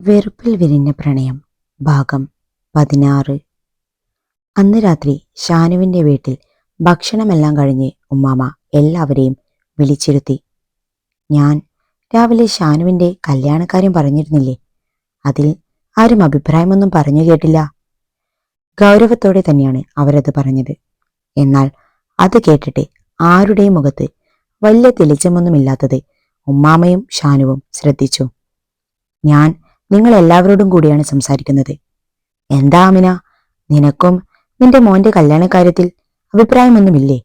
വെറുപ്പിൽ വിരിഞ്ഞ പ്രണയം. ഭാഗം പതിനാറ്. അന്ന് രാത്രി ഷാനുവിന്റെ വീട്ടിൽ ഭക്ഷണമെല്ലാം കഴിഞ്ഞ് ഉമ്മാമ എല്ലാവരെയും വിളിച്ചിരുത്തി. ഞാൻ രാവിലെ ഷാനുവിന്റെ കല്യാണക്കാര്യം പറഞ്ഞിരുന്നില്ലേ? അതിൽ ആരും അഭിപ്രായമൊന്നും പറഞ്ഞു കേട്ടില്ല. ഗൗരവത്തോടെ തന്നെയാണ് അവരത് പറഞ്ഞത്. എന്നാൽ അത് കേട്ടിട്ട് ആരുടെയും മുഖത്ത് വലിയ തെളിച്ചമൊന്നുമില്ലാത്തത് ഉമ്മാമയും ഷാനുവും ശ്രദ്ധിച്ചു. ഞാൻ നിങ്ങൾ എല്ലാവരോടും കൂടിയാണ് സംസാരിക്കുന്നത്. എന്താ അമിന? നിനക്കും നിന്റെ മോന്റെ കല്യാണക്കാര്യത്തിൽ അഭിപ്രായമൊന്നുമില്ലേ?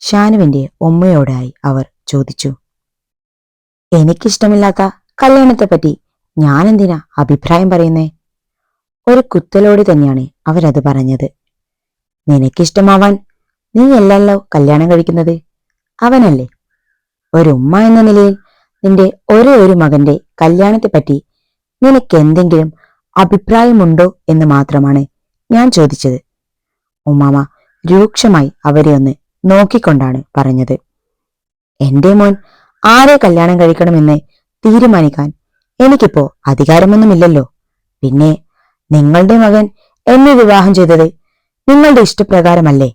ഷാനുവിന്റെ ഉമ്മയോടായി അവർ ചോദിച്ചു. എനിക്കിഷ്ടമില്ലാത്ത കല്യാണത്തെപ്പറ്റി ഞാൻ എന്തിനാ അഭിപ്രായം പറയുന്നേ? ഒരു കുത്തലോട് തന്നെയാണ് അവരത് പറഞ്ഞത്. നിനക്കിഷ്ടമാവാൻ നീ അല്ലല്ലോ കല്യാണം കഴിക്കുന്നത്? അവനല്ലേ? ഒരു ഉമ്മ എന്ന നിലയിൽ നിന്റെ ഒരേ ഒരു മകന്റെ കല്യാണത്തെപ്പറ്റി നിനക്ക് എന്തെങ്കിലും അഭിപ്രായമുണ്ടോ എന്ന് മാത്രമാണ് ഞാൻ ചോദിച്ചത്. ഉമ്മാമ രൂക്ഷമായി അവരെ ഒന്ന് നോക്കിക്കൊണ്ടാണ് പറഞ്ഞത്. എന്റെ മോൻ ആരെ കല്യാണം കഴിക്കണമെന്ന് തീരുമാനിക്കാൻ എനിക്കിപ്പോ അധികാരമൊന്നുമില്ലല്ലോ. പിന്നെ നിങ്ങളുടെ മകൻ എന്നെ വിവാഹം ചെയ്തത് നിങ്ങളുടെ ഇഷ്ടപ്രകാരമല്ലേ?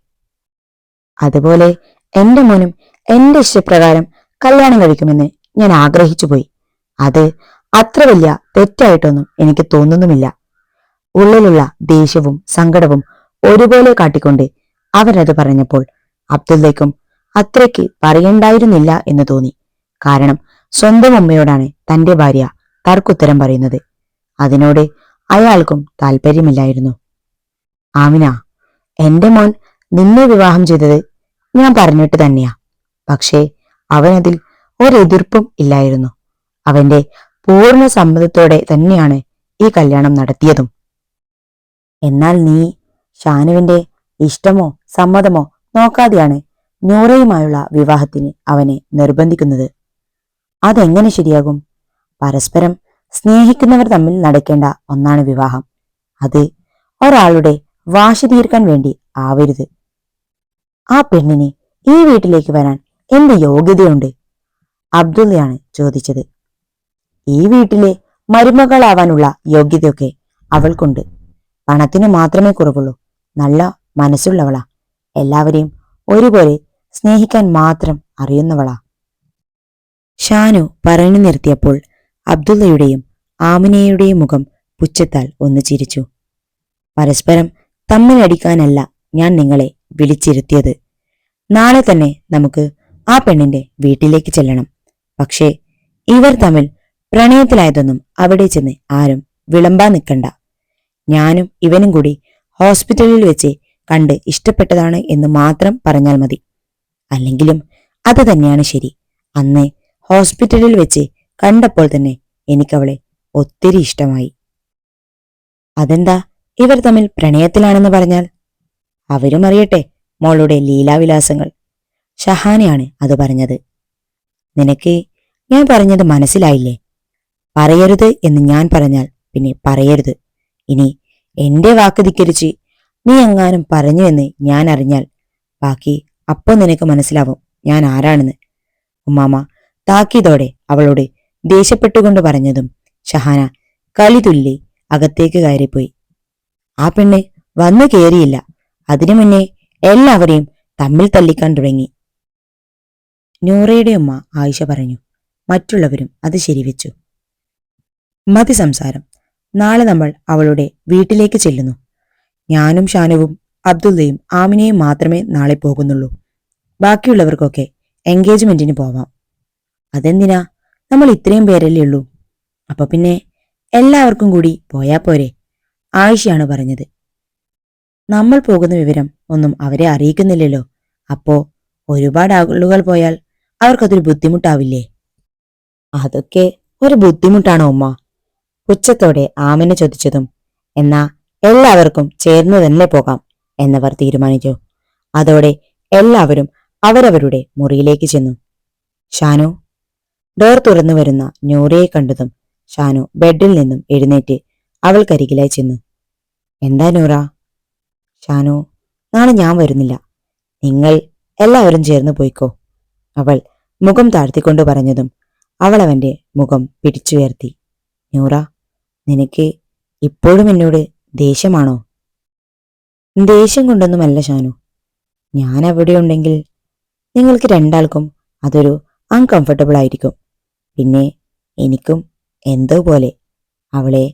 അതുപോലെ എന്റെ മോനും എന്റെ ഇഷ്ടപ്രകാരം കല്യാണം കഴിക്കുമെന്ന് ഞാൻ ആഗ്രഹിച്ചുപോയി. അത് അത്ര വലിയ തെറ്റായിട്ടൊന്നും എനിക്ക് തോന്നുന്നുമില്ല. ഉള്ളിലുള്ള ദേഷ്യവും സങ്കടവും ഒരുപോലെ കാട്ടിക്കൊണ്ട് അവരത് പറഞ്ഞപ്പോൾ അബ്ദുള്ളയ്ക്കും അത്രയ്ക്ക് പറയണ്ടായിരുന്നില്ല എന്ന് തോന്നി. കാരണം സ്വന്തം ഉമ്മയോടാണ് തന്റെ ഭാര്യ തർക്കുത്തരം പറയുന്നത്. അതിനോട് അയാൾക്കും താല്പര്യമില്ലായിരുന്നു ആമിന എന്റെ മോൻ നിന്നെ വിവാഹം ചെയ്തത് ഞാൻ പറഞ്ഞിട്ട് തന്നെയാ. പക്ഷേ അവനതിൽ ഒരെതിർപ്പും ഇല്ലായിരുന്നു. അവന്റെ പൂർണ സമ്മതത്തോടെ തന്നെയാണ് ഈ കല്യാണം നടത്തിയതും. എന്നാൽ നീ ഷാനുവിന്റെ ഇഷ്ടമോ സമ്മതമോ നോക്കാതെയാണ് നൂറയുമായുള്ള വിവാഹത്തിന് അവനെ നിർബന്ധിക്കുന്നത്. അതെങ്ങനെ ശരിയാകും? പരസ്പരം സ്നേഹിക്കുന്നവർ തമ്മിൽ നടക്കേണ്ട ഒന്നാണ് വിവാഹം. അത് ഒരാളുടെ വാശി തീർക്കാൻ വേണ്ടി ആവരുത്. ആ പെണ്ണിനെ ഈ വീട്ടിലേക്ക് വരാൻ എന്ത് യോഗ്യതയുണ്ട്? അബ്ദുള്ളയാണ് ചോദിച്ചത്. ഈ വീട്ടിലെ മരുമകളാവാനുള്ള യോഗ്യതയൊക്കെ അവൾക്കുണ്ട് പണത്തിന് മാത്രമേ കുറവുള്ളൂ. നല്ല മനസ്സുള്ളവളാ. എല്ലാവരെയും ഒരുപോലെ സ്നേഹിക്കാൻ മാത്രം അറിയുന്നവളാ. ഷാനു പറഞ്ഞു നിർത്തിയപ്പോൾ അബ്ദുള്ളയുടെയും ആമിനയുടെയും മുഖം പുച്ഛത്താൽ ഒന്ന് ചിരിച്ചു. പരസ്പരം തമ്മിലടിക്കാനല്ല ഞാൻ നിങ്ങളെ വിളിച്ചിരുത്തിയത്. നാളെ തന്നെ നമുക്ക് ആ പെണ്ണിന്റെ വീട്ടിലേക്ക് ചെല്ലണം. പക്ഷേ ഇവർ തമ്മിൽ പ്രണയത്തിലായതൊന്നും അവിടെ ചെന്ന് ആരും വിളമ്പാൻ നിൽക്കണ്ട ഞാനും ഇവനും കൂടി ഹോസ്പിറ്റലിൽ വെച്ച് കണ്ട് ഇഷ്ടപ്പെട്ടതാണ് എന്ന് മാത്രം പറഞ്ഞാൽ മതി. അല്ലെങ്കിലും അത് തന്നെയാണ് ശരി. അന്ന് ഹോസ്പിറ്റലിൽ വെച്ച് കണ്ടപ്പോൾ തന്നെ എനിക്കവളെ ഒത്തിരി ഇഷ്ടമായി. അതെന്താ ഇവർ തമ്മിൽ പ്രണയത്തിലാണെന്ന് പറഞ്ഞാൽ? അവരും അറിയട്ടെ മോളുടെ ലീലാവിലാസങ്ങൾ. ഷഹാനയാണ് അത് പറഞ്ഞത്. നിനക്ക് ഞാൻ പറഞ്ഞത് മനസ്സിലായില്ലേ? പറയരുത് എന്ന് ഞാൻ പറഞ്ഞാൽ പിന്നെ പറയരുത്. ഇനി എന്റെ വാക്ക് ധിക്കരിച്ച് നീ എങ്ങാനും പറഞ്ഞു എന്ന് ഞാൻ അറിഞ്ഞാൽ ബാക്കി അപ്പോൾ നിനക്ക് മനസ്സിലാവും ഞാൻ ആരാണെന്ന്. ഉമ്മാമ താക്കീതോടെ അവളോട് ദേഷ്യപ്പെട്ടുകൊണ്ട് പറഞ്ഞതും ഷഹാന കളി തുല്ലി അകത്തേക്ക് കയറിപ്പോയി. ആ പെണ്ണ് വന്നു കയറിയില്ല അതിനു മുന്നേ എല്ലാവരെയും തമ്മിൽ തല്ലിക്കാൻ തുടങ്ങി. നൂറയുടെ ഉമ്മ ആയിഷ പറഞ്ഞു. മറ്റുള്ളവരും അത് ശരിവെച്ചു. മതി സംസാരം. നാളെ നമ്മൾ അവളുടെ വീട്ടിലേക്ക് ചെല്ലുന്നു. ഞാനും ഷാനുവും അബ്ദുള്ളയും ആമിനയും മാത്രമേ നാളെ പോകുന്നുള്ളൂ. ബാക്കിയുള്ളവർക്കൊക്കെ എൻഗേജ്മെന്റിന് പോവാം. അതെന്തിനാ? നമ്മൾ ഇത്രയും പേരല്ലേ ഉള്ളൂ. അപ്പൊ പിന്നെ എല്ലാവർക്കും കൂടി പോയാ പോരെ? ആയിഷയാണ് പറഞ്ഞത്. നമ്മൾ പോകുന്ന വിവരം ഒന്നും അവരെ അറിയിക്കുന്നില്ലല്ലോ. അപ്പോ ഒരുപാട് ആളുകൾ പോയാൽ അവർക്കതൊരു ബുദ്ധിമുട്ടാവില്ലേ? അതൊക്കെ ഒരു ബുദ്ധിമുട്ടാണോ ഉമ്മ. പുച്ഛത്തോടെ ആമിനെ ചോദിച്ചതും എന്നാ എല്ലാവർക്കും ചേർന്നു തന്നെ പോകാം? എന്നവർ തീരുമാനിച്ചു. അതോടെ എല്ലാവരും അവരവരുടെ മുറിയിലേക്ക് ചെന്നു. ഷാനു ഡോർ തുറന്നു വരുന്ന നൂറയെ കണ്ടതും ഷാനു ബെഡിൽ നിന്നും എഴുന്നേറ്റ് അവൾക്കരികിലായി ചെന്നു. എന്താ നൂറ ഷാനു നാളെ ഞാൻ വരുന്നില്ല. നിങ്ങൾ എല്ലാവരും ചേർന്ന് പോയിക്കോ. അവൾ മുഖം താഴ്ത്തിക്കൊണ്ട് പറഞ്ഞതും അവൾ അവന്റെ മുഖം പിടിച്ചുയർത്തി. നൂറ നിനക്ക് ഇപ്പോഴും എന്നോട് ദേഷ്യമാണോ? ദേഷ്യം കൊണ്ടൊന്നുമല്ല ഷാനു. ഞാൻ അവിടെ ഉണ്ടെങ്കിൽ നിങ്ങൾക്ക് രണ്ടാൾക്കും അതൊരു അൺകംഫർട്ടബിൾ ആയിരിക്കും. പിന്നെ എനിക്കും എന്തോ പോലെ അവളെ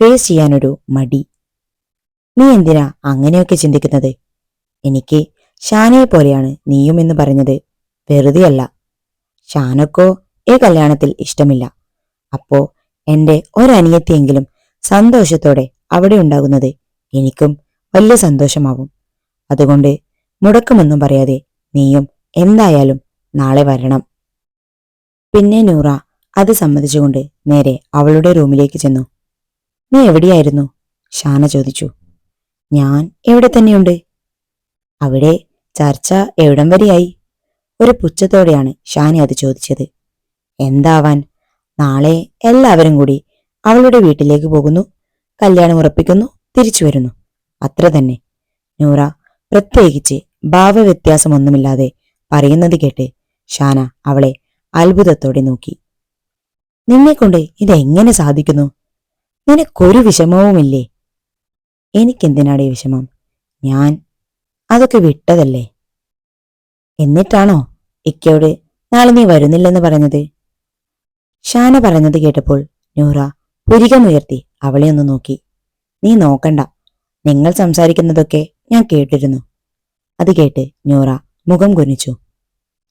ഫേസ് ചെയ്യാനൊരു മടി. നീ എന്തിനാ അങ്ങനെയൊക്കെ ചിന്തിക്കുന്നത്? എനിക്ക് ഷാനയെ പോലെയാണ് നീയും എന്ന് പറഞ്ഞത് വെറുതെയല്ല. ഷാനക്കോ ഈ കല്യാണത്തിൽ ഇഷ്ടമില്ല. അപ്പോ എന്റെ ഒരനിയത്തിയെങ്കിലും സന്തോഷത്തോടെ അവിടെ ഉണ്ടാകുന്നത് എനിക്കും വലിയ സന്തോഷമാവും. അതുകൊണ്ട് മുടക്കമൊന്നും പറയാതെ നീയും എന്തായാലും നാളെ വരണം. പിന്നെ നൂറ അത് സമ്മതിച്ചുകൊണ്ട് നേരെ അവളുടെ റൂമിലേക്ക് ചെന്നു. നീ എവിടെയായിരുന്നു? ഷാന ചോദിച്ചു. ഞാൻ എവിടെ തന്നെയുണ്ട്? അവിടെ ചർച്ച എവിടം വരെയായി? ഒരു പുച്ഛത്തോടെയാണ് ഷാന അത് ചോദിച്ചത്. എന്താവാൻ നാളെ എല്ലാവരും കൂടി അവളുടെ വീട്ടിലേക്ക് പോകുന്നു. കല്യാണം ഉറപ്പിക്കുന്നു തിരിച്ചു വരുന്നു. അത്ര തന്നെ. നൂറ പ്രത്യേകിച്ച് ഭാവവ്യത്യാസമൊന്നുമില്ലാതെ പറയുന്നത് കേട്ട് ഷാന അവളെ അത്ഭുതത്തോടെ നോക്കി. നിന്നെക്കൊണ്ട് ഇതെങ്ങനെ സാധിക്കുന്നു? നിനക്കൊരു വിഷമവുമില്ലേ? എനിക്കെന്തിനാടേ വിഷമം? ഞാൻ അതൊക്കെ വിട്ടതല്ലേ? എന്നിട്ടാണോ ഇക്കയോട് നാളെ നീ വരുന്നില്ലെന്ന് പറഞ്ഞത് ഷാന പറഞ്ഞത് കേട്ടപ്പോൾ നൂറ പുരികമുയർത്തി അവളെ ഒന്ന് നോക്കി. നീ നോക്കണ്ട. നിങ്ങൾ സംസാരിക്കുന്നതൊക്കെ ഞാൻ കേട്ടിരുന്നു. അത് കേട്ട് നൂറ മുഖം കുനിച്ചു.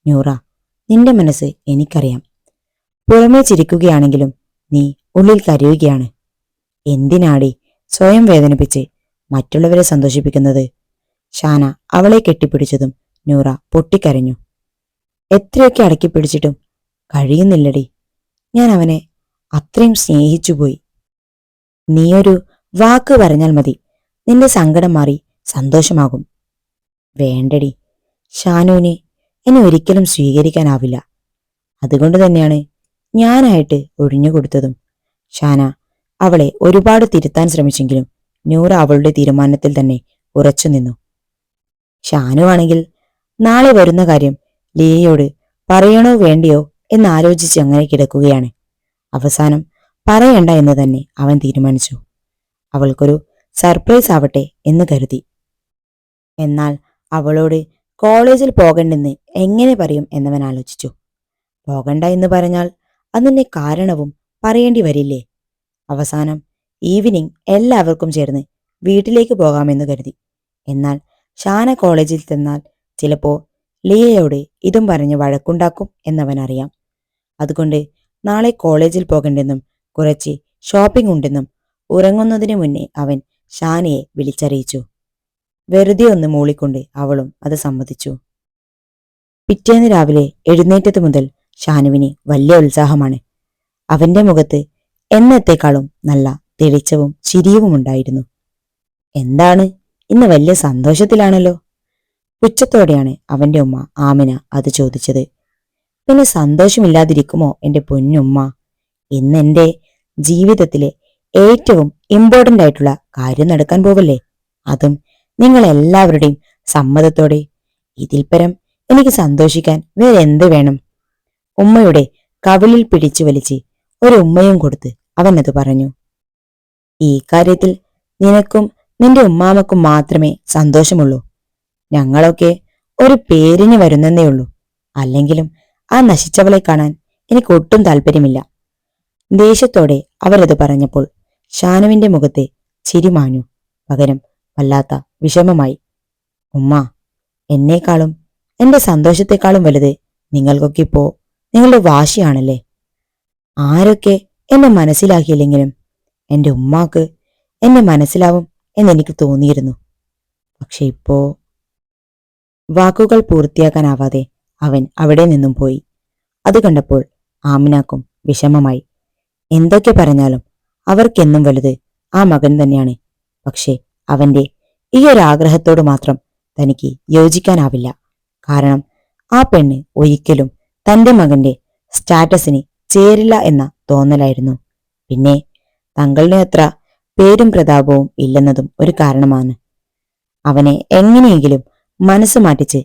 നൂറ നിന്റെ മനസ്സ് എനിക്കറിയാം. പുറമേ ചിരിക്കുകയാണെങ്കിലും നീ ഉള്ളിൽ കരയുകയാണ്. എന്തിനാടി സ്വയം വേദനിപ്പിച്ച് മറ്റുള്ളവരെ സന്തോഷിപ്പിക്കുന്നത്? ഷാന അവളെ കെട്ടിപ്പിടിച്ചതും നൂറ പൊട്ടിക്കരഞ്ഞു. എത്രയൊക്കെ അടക്കിപ്പിടിച്ചിട്ടും കഴിയുന്നില്ലടി. ഞാൻ അവനെ അത്രയും സ്നേഹിച്ചുപോയി. നീയൊരു വാക്ക് പറഞ്ഞാൽ മതി. നിന്റെ സങ്കടം മാറി സന്തോഷമാകും. വേണ്ടടി. ഷാനുവിനെ എന്നെ ഒരിക്കലും സ്വീകരിക്കാനാവില്ല. അതുകൊണ്ട് തന്നെയാണ് ഞാനായിട്ട് ഒഴിഞ്ഞുകൊടുത്തതും ഷാന അവളെ ഒരുപാട് തിരുത്താൻ ശ്രമിച്ചെങ്കിലും നൂറ അവളുടെ തീരുമാനത്തിൽ തന്നെ ഉറച്ചു നിന്നു. ഷാനുവാണെങ്കിൽ നാളെ വരുന്ന കാര്യം ലിയയോട് പറയണോ വേണ്ടിയോ എന്നാലോചിച്ച് അങ്ങനെ കിടക്കുകയാണ്. അവസാനം പറയണ്ട എന്ന് തന്നെ അവൻ തീരുമാനിച്ചു. അവൾക്കൊരു സർപ്രൈസ് ആവട്ടെ എന്ന് കരുതി. എന്നാൽ അവളോട് കോളേജിൽ പോകണ്ടെന്ന് എങ്ങനെ പറയും എന്നവൻ ആലോചിച്ചു. പോകണ്ട എന്ന് പറഞ്ഞാൽ അതിന്റെ കാരണവും പറയേണ്ടി വരില്ലേ? അവസാനം ഈവനിങ് എല്ലാവർക്കും ചേർന്ന് വീട്ടിലേക്ക് പോകാമെന്ന് കരുതി. എന്നാൽ ഷാന കോളേജിൽ ചെന്നാൽ ചിലപ്പോൾ ലിയയോട് ഇതും പറഞ്ഞ് വഴക്കുണ്ടാക്കും എന്നവൻ അറിയാം അതുകൊണ്ട് നാളെ കോളേജിൽ പോകണ്ടെന്നും കുറച്ച് ഷോപ്പിംഗ് ഉണ്ടെന്നും ഉറങ്ങുന്നതിന് മുന്നേ അവൻ ഷാനയെ വിളിച്ചറിയിച്ചു. വെറുതെ ഒന്ന് മൂളിക്കൊണ്ട് അവളും അത് സമ്മതിച്ചു. പിറ്റേന്ന് രാവിലെ എഴുന്നേറ്റത് മുതൽ ഷാനുവിന് വലിയ ഉത്സാഹമാണ്. അവന്റെ മുഖത്ത് എന്നത്തേക്കാളും നല്ല തെളിച്ചവും ചിരിയും ഉണ്ടായിരുന്നു. എന്താണ്? ഇന്ന് വലിയ സന്തോഷത്തിലാണല്ലോ. പുച്ഛത്തോടെയാണ് അവന്റെ ഉമ്മ ആമിന അത് ചോദിച്ചത്. പിന്നെ സന്തോഷമില്ലാതിരിക്കുമോ എന്റെ പൊന്നുമ്മ? ഇന്ന് എന്റെ ജീവിതത്തിലെ ഏറ്റവും ഇമ്പോർട്ടന്റ് ആയിട്ടുള്ള കാര്യം നടക്കാൻ പോവല്ലേ? അതും നിങ്ങൾ എല്ലാവരുടെയും സമ്മതത്തോടെ ഇതിൽപരം എനിക്ക് സന്തോഷിക്കാൻ വേറെ എന്ത് വേണം? ഉമ്മയുടെ കവിളിൽ പിടിച്ചു വലിച്ച് ഒരു ഉമ്മയും കൊടുത്ത് അവൻ അത് പറഞ്ഞു. ഈ കാര്യത്തിൽ നിനക്കും നിന്റെ ഉമ്മാമക്കും മാത്രമേ സന്തോഷമുള്ളൂ. ഞങ്ങളൊക്കെ ഒരു പേരിന് വരുന്നതേ ഉള്ളൂ. അല്ലെങ്കിലും ആ നശിച്ചവളെ കാണാൻ എനിക്ക് ഒട്ടും താല്പര്യമില്ല. ദേഷ്യത്തോടെ അവരത് പറഞ്ഞപ്പോൾ ഷാനുവിന്റെ മുഖത്തെ ചിരിമാഞ്ഞു. പകരം വല്ലാത്ത വിഷമമായി. ഉമ്മ എന്നേക്കാളും എന്റെ സന്തോഷത്തെക്കാളും വലുത് നിങ്ങൾക്കൊക്കെ ഇപ്പോ നിങ്ങളുടെ വാശിയാണല്ലേ? ആരൊക്കെ എന്നെ മനസ്സിലാക്കിയില്ലെങ്കിലും എന്റെ ഉമ്മാക്ക് എന്നെ മനസ്സിലാവും എന്നെനിക്ക് തോന്നിയിരുന്നു. പക്ഷെ ഇപ്പോ വാക്കുകൾ പൂർത്തിയാക്കാനാവാതെ അവൻ അവിടെ നിന്നും പോയി. അത് കണ്ടപ്പോൾ ആമിനാക്കും വിഷമമായി. എന്തൊക്കെ പറഞ്ഞാലും അവർക്കെന്നും വലുത് ആ മകൻ തന്നെയാണ്. പക്ഷേ അവന്റെ ഈ ഒരു ആഗ്രഹത്തോട് മാത്രം തനിക്ക് യോജിക്കാനാവില്ല. കാരണം ആ പെണ്ണ് ഒരിക്കലും തന്റെ മകന്റെ സ്റ്റാറ്റസിന് ചേരില്ല എന്ന തോന്നലായിരുന്നു. പിന്നെ തങ്ങളുടെ അത്ര പേരും പ്രതാപവും ഇല്ലെന്നതും ഒരു കാരണമാണ്. അവനെ എങ്ങനെയെങ്കിലും മനസ്സ് മാറ്റിച്ച്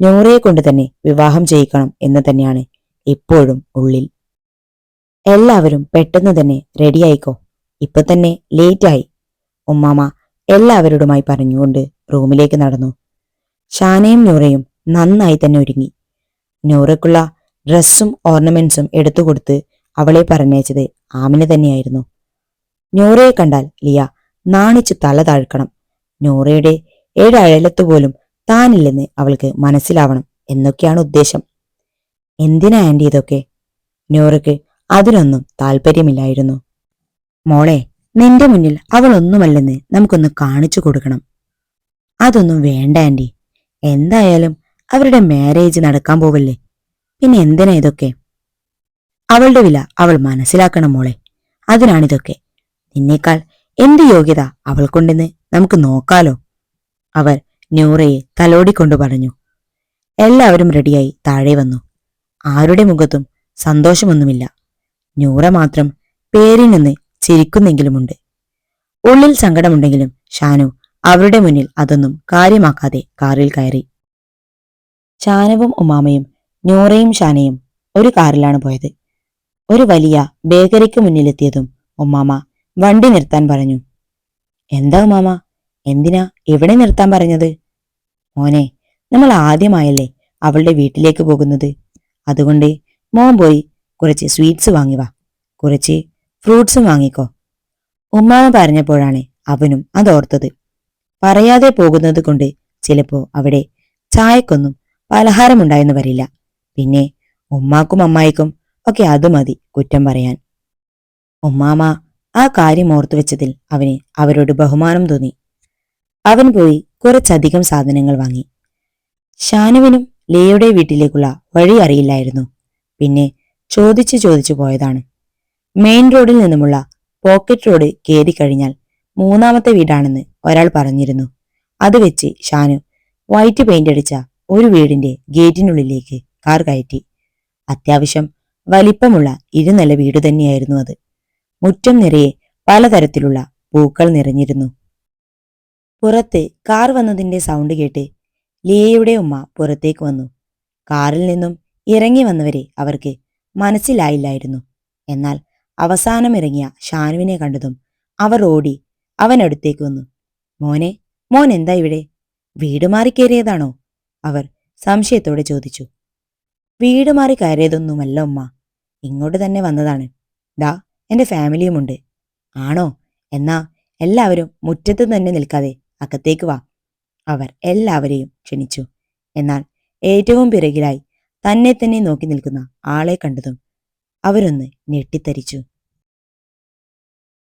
നൂറയെ കൊണ്ട് തന്നെ വിവാഹം ചെയ്യിക്കണം എന്ന് തന്നെയാണ് ഇപ്പോഴും ഉള്ളിൽ. എല്ലാവരും പെട്ടെന്ന് തന്നെ റെഡിയായിക്കോ ഇപ്പൊ തന്നെ ലേറ്റായി ഉമ്മാമ എല്ലാവരോടുമായി പറഞ്ഞുകൊണ്ട് റൂമിലേക്ക് നടന്നു. ഷാനയും നൂറയും നന്നായി തന്നെ ഒരുങ്ങി. നൂറയ്ക്കുള്ള ഡ്രസ്സും ഓർണമെന്റ്സും എടുത്തുകൊടുത്ത് അവളെ പറഞ്ഞയച്ചത് ആമിന് തന്നെയായിരുന്നു. നൂറയെ കണ്ടാൽ ലിയ നാണിച്ച് തല താഴ്ക്കണം. നൂറയുടെ ഏഴഴലത്ത് പോലും താനില്ലെന്ന് അവൾക്ക് മനസ്സിലാവണം എന്നൊക്കെയാണ് ഉദ്ദേശം. എന്തിനാ ആന്റി ഇതൊക്കെ? നോറയ്ക്ക് അതിനൊന്നും താല്പര്യമില്ലായിരുന്നു. മോളെ നിന്റെ മുന്നിൽ അവളൊന്നുമല്ലെന്ന് നമുക്കൊന്ന് കാണിച്ചു കൊടുക്കണം. അതൊന്നും വേണ്ട ആന്റി. എന്തായാലും അവരുടെ മാരേജ് നടക്കാൻ പോവല്ലേ? പിന്നെ എന്തിനാ ഇതൊക്കെ? അവളുടെ വില അവൾ മനസ്സിലാക്കണം മോളെ. അതിനാണിതൊക്കെ. നിന്നേക്കാൾ എന്ത് യോഗ്യത അവൾക്കുണ്ടെന്ന് നമുക്ക് നോക്കാലോ. അവർ നൂറയെ തലോടിക്കൊണ്ടു പറഞ്ഞു. എല്ലാവരും റെഡിയായി താഴെ വന്നു. ആരുടെ മുഖത്തും സന്തോഷമൊന്നുമില്ല. നൂറ മാത്രം പേരിൽ നിന്ന് ചിരിക്കുന്നെങ്കിലുമുണ്ട്. ഉള്ളിൽ സങ്കടമുണ്ടെങ്കിലും ഷാനു അവരുടെ മുന്നിൽ അതൊന്നും കാര്യമാക്കാതെ കാറിൽ കയറി. ഷാനുവും ഉമാമയും നൂറയും ഷാനയും ഒരു കാറിലാണ് പോയത്. ഒരു വലിയ ബേക്കറിക്ക് മുന്നിലെത്തിയതും ഉമ്മാമ വണ്ടി നിർത്താൻ പറഞ്ഞു. എന്താ ഉമ്മാമ? എന്തിനാ ഇവിടെ നിർത്താൻ പറഞ്ഞത്? മോനെ നമ്മൾ ആദ്യമായല്ലേ അവളുടെ വീട്ടിലേക്ക് പോകുന്നത്. അതുകൊണ്ട് മോൻ പോയി കുറച്ച് സ്വീറ്റ്സ് വാങ്ങി വാ. കുറച്ച് ഫ്രൂട്ട്സും വാങ്ങിക്കോ. ഉമ്മാമ പറഞ്ഞപ്പോഴാണ് അവനും അതോർത്തത്. പറയാതെ പോകുന്നത് കൊണ്ട് ചിലപ്പോ അവിടെ ചായക്കൊന്നും പലഹാരമുണ്ടായെന്ന് വരില്ല. പിന്നെ ഉമ്മാക്കും അമ്മായിക്കും ഒക്കെ അത് മതി കുറ്റം പറയാൻ. ഉമ്മാമ ആ കാര്യം ഓർത്തു വെച്ചതിൽ അവന് അവരോട് ബഹുമാനം തോന്നി. അവൻ പോയി കുറച്ചധികം സാധനങ്ങൾ വാങ്ങി. ഷാനുവിനും ലേയുടെ വീട്ടിലേക്കുള്ള വഴി അറിയില്ലായിരുന്നു. പിന്നെ ചോദിച്ചു ചോദിച്ചു പോയതാണ്. മെയിൻ റോഡിൽ നിന്നുമുള്ള പോക്കറ്റ് റോഡ് കയറി കഴിഞ്ഞാൽ മൂന്നാമത്തെ വീടാണെന്ന് ഒരാൾ പറഞ്ഞിരുന്നു. അത് വെച്ച് ഷാനു വൈറ്റ് പെയിന്റ് അടിച്ച ഒരു വീടിന്റെ ഗേറ്റിനുള്ളിലേക്ക് കാർ കയറ്റി. അത്യാവശ്യം വലിപ്പമുള്ള ഇരുനില വീട് തന്നെയായിരുന്നു അത്. മുറ്റം നിറയെ പലതരത്തിലുള്ള പൂക്കൾ നിറഞ്ഞിരുന്നു. പുറത്ത് കാർ വന്നതിന്റെ സൗണ്ട് കേട്ട് ലിയയുടെ ഉമ്മ പുറത്തേക്ക് വന്നു. കാറിൽ നിന്നും ഇറങ്ങി വന്നവരെ അവർക്ക് മനസ്സിലായില്ലായിരുന്നു. എന്നാൽ അവസാനം ഇറങ്ങിയ ഷാനുവിനെ കണ്ടതും അവർ ഓടി അവനടുത്തേക്ക് വന്നു. മോനെ മോൻ എന്താ ഇവിടെ? വീട് മാറി കയറിയതാണോ? അവർ സംശയത്തോടെ ചോദിച്ചു. വീട് മാറി കയറിയതൊന്നുമല്ല ഉമ്മ. ഇങ്ങോട്ട് തന്നെ വന്നതാണ്. ദാ എന്റെ ഫാമിലിയുമുണ്ട് ആണോ? എന്നാ എല്ലാവരും മുറ്റത്ത് തന്നെ നിൽക്കാതെ അകത്തേക്ക് വാ. അവർ എല്ലാവരെയും ക്ഷണിച്ചു. എന്നാൽ ഏറ്റവും പിറകിലായി തന്നെ തന്നെ നോക്കി നിൽക്കുന്ന ആളെ കണ്ടതും അവരൊന്ന് ഞെട്ടിത്തരിച്ചു.